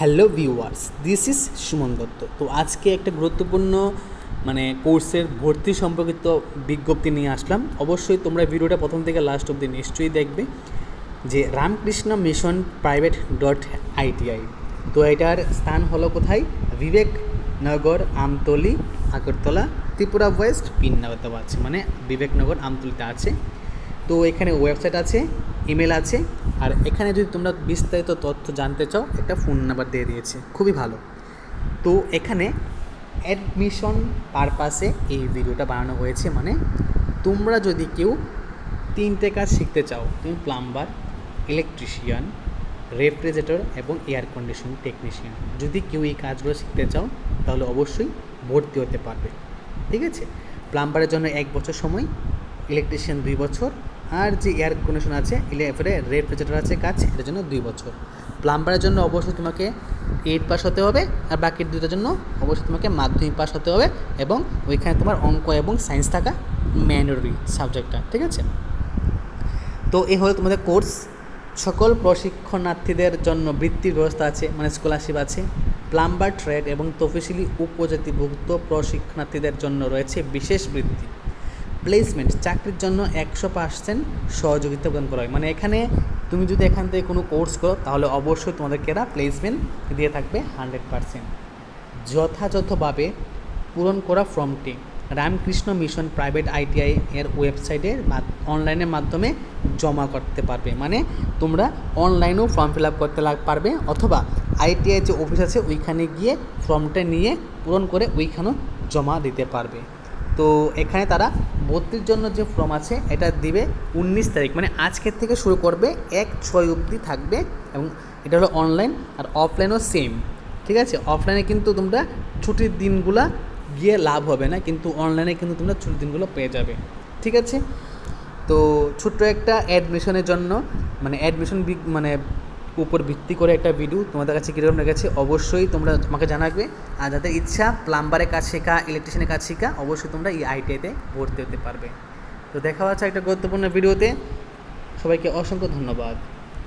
Hello viewers, this is Suman Dutta. তো আজকে একটা গুরুত্বপূর্ণ মানে কোর্সের ভর্তি সম্পর্কিত বিজ্ঞপ্তি নিয়ে আসলাম। অবশ্যই তোমরা ভিডিওটা প্রথম থেকে লাস্ট অবধি নিশ্চয়ই দেখবে যে Ramakrishna mission private dot ITI. তো এটার স্থান হলো কোথায়? বিবেকনগর আমতলি, আগরতলা, ত্রিপুরা ওয়েস্ট পিন আছে। মানে বিবেকনগর আমতলিতে আছে। তো এখানে ওয়েবসাইট আছে ইমেল আছে। আর এখানে যদি তোমরা বিস্তারিত তথ্য জানতে চাও, একটা ফোন নাম্বার দিয়ে দিয়েছে। খুবই ভালো। তো এখানে অ্যাডমিশন পারপাসে এই ভিডিওটা বানানো হয়েছে মানে তোমরা যদি কেউ তিনটে কাজ শিখতে চাও, তুমি প্লাম্বার ইলেকট্রিশিয়ান রেফ্রিজারেটর এবং এয়ার কন্ডিশন টেকনিশিয়ান যদি কেউ এই কাজগুলো শিখতে চাও, তাহলে অবশ্যই ভর্তি হতে পারবে। ঠিক আছে? প্লাম্বারের জন্য এক বছর সময় ইলেকট্রিশিয়ান দুই বছর আর যে এয়ার কন্ডিশন আছে এরপরে রেফ্রিজারেটর আছে কাজ, এটার জন্য দুই বছর। প্লাম্বারের জন্য অবশ্যই তোমাকে এইট পাস হতে হবে, আর বাকি দুটোর জন্য অবশ্যই তোমাকে মাধ্যমিক পাস হতে হবে এবং ওইখানে তোমার অঙ্ক এবং সায়েন্স থাকা ম্যান্ডেটরি সাবজেক্টটা ঠিক আছে? তো এই হলো তোমাদের কোর্স সকল প্রশিক্ষণার্থীদের জন্য বৃত্তির ব্যবস্থা আছে মানে স্কলারশিপ আছে। প্লাম্বার ট্রেড এবং তফসিলি উপজাতিভুক্ত প্রশিক্ষণার্থীদের জন্য রয়েছে বিশেষ বৃত্তি। প্লেসমেন্ট চাকরির জন্য একশো পার্সেন্ট সহযোগিতা প্রদান করা হয়। মানে এখানে তুমি যদি এখান থেকে কোনো কোর্স করো, তাহলে অবশ্যই তোমাদেরকে এরা প্লেসমেন্ট দিয়ে থাকবে হান্ড্রেড পার্সেন্ট যথাযথভাবে পূরণ করা ফর্মটি রামকৃষ্ণ মিশন প্রাইভেট আইটিআই এর ওয়েবসাইটে অনলাইনের মাধ্যমে জমা করতে পারবে। মানে তোমরা অনলাইনেও ফর্ম ফিল আপ করতে পারবে অথবা আইটিআই যে অফিস আছে, ওইখানে গিয়ে ফর্মটা নিয়ে পূরণ করে ওইখানেও জমা দিতে পারবে। তো এখানে তারা ভর্তির জন্য যে ফর্ম আছে, এটা দিবে উনিশ তারিখ। মানে আজকের থেকে শুরু করবে, এক ছয় অবধি থাকবে এবং এটা হলো অনলাইন আর অফলাইনও সেম ঠিক আছে? অফলাইনে কিন্তু তোমরা ছুটির দিনগুলা গিয়ে লাভ হবে না, কিন্তু অনলাইনে কিন্তু তোমরা ছুটির দিনগুলো পেয়ে যাবে। ঠিক আছে? তো ছোট্ট একটা অ্যাডমিশনের জন্য মানে অ্যাডমিশন মানে উপর ভিত্তি করে একটা ভিডিও তোমাদের কাছে কীরকম লেগেছে, অবশ্যই তোমরা তোমাকে জানাবে। আর যাদের ইচ্ছা প্লাম্বারের কাজ শেখা ইলেকট্রিশিয়ানের কাজ শেখা, অবশ্যই তোমরা এই আইটিআইতে ভর্তি হতে পারবে। তো দেখা হচ্ছে একটা গুরুত্বপূর্ণ ভিডিওতে সবাইকে অসংখ্য ধন্যবাদ।